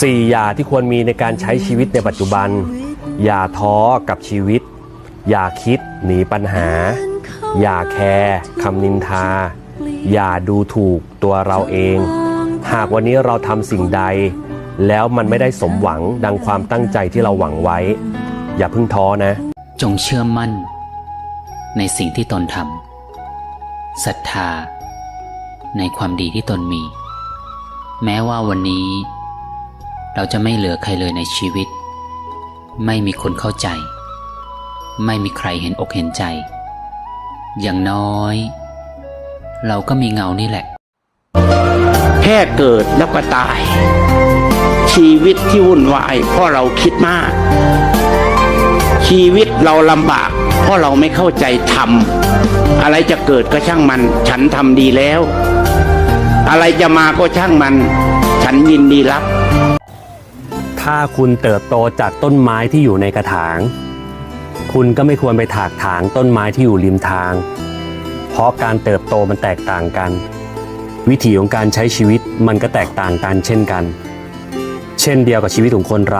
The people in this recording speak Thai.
4 อย่าที่ควรมีในการใช้ชีวิตในปัจจุบัน อย่าท้อกับชีวิต อย่าคิดหนีปัญหา อย่าแคร์คำนินทา อย่าดูถูกตัวเราเอง หากวันนี้เราทำสิ่งใด แล้วมันไม่ได้สมหวังดังความตั้งใจที่เราหวังไว้ อย่าเพิ่งท้อนะ จงเชื่อมั่น ในสิ่งที่ตนทำศรัทธา ในความดีที่ตนมี แม้ว่าวันนี้ เราจะไม่เหลือใครเลยในชีวิต ไม่มีคนเข้าใจ ไม่มีใครเห็นอกเห็นใจ อย่างน้อย เราก็มีเงานี่แหละ แค่เกิดแล้วก็ตาย ชีวิตที่วุ่นวายเพราะเราคิดมาก ชีวิตเราลำบากเพราะเราไม่เข้าใจธรรมอะไรจะเกิดก็ช่างมัน ฉันทำดีแล้ว อะไรจะมาก็ช่างมัน ฉันยินดีรับ ถ้าคุณเติบโตจากต้นไม้ที่อยู่ในกระถาง คุณก็ไม่ควรไปถากถางต้นไม้ที่อยู่ริมทาง เพราะการเติบโตมันแตกต่างกัน วิถีของการใช้ชีวิตมันก็แตกต่างกันเช่นกัน เช่นเดียวกับชีวิตของคนเรา